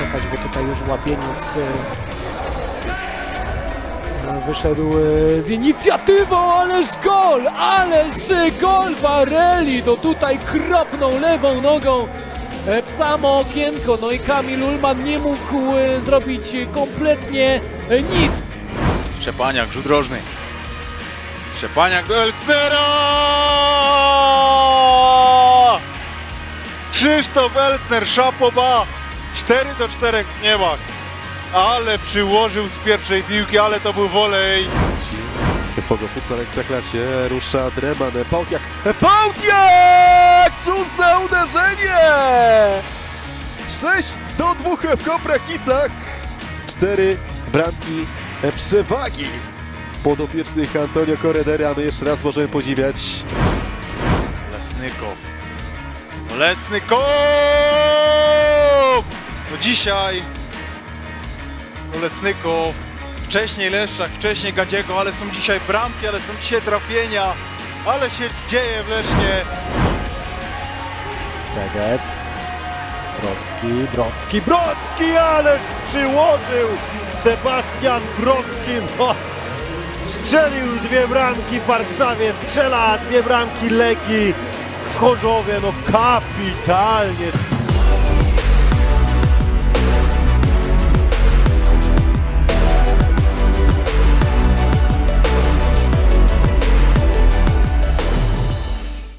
jechać, bo tutaj już łapieniec e, wyszedł e, z inicjatywą, ależ gol, ależ gol Varelli, no tutaj kropnął lewą nogą e, w samo okienko, no i Kamil Ulman nie mógł zrobić kompletnie nic. Szczepaniak, rzut rożny. Szczepaniak do Elsnera! Krzysztof Elsner, szapoba! 4 do 4 w niemach. Ale przyłożył z pierwszej piłki, ale to był wolej. Fogo Futsal Ekstraklasie rusza Dreman, Pałtiak, Pałtiak! Cóż za uderzenie! 6 do 2 w Koprakcicach. 4 bramki przewagi podopiecznych Antonio Corredera. No jeszcze raz możemy podziwiać. Lesnykow. Lesnykow! Dzisiaj Lesnykow. Wcześniej Leszczak, wcześniej Gadziego, ale są dzisiaj bramki, ale są dzisiaj trafienia. Ale się dzieje w Lesznie. Seget. Brocki, Brocki, Brocki, ależ przyłożył Sebastian Brocki. No, strzelił dwie bramki w Warszawie, strzela dwie bramki Legii w Chorzowie. No kapitalnie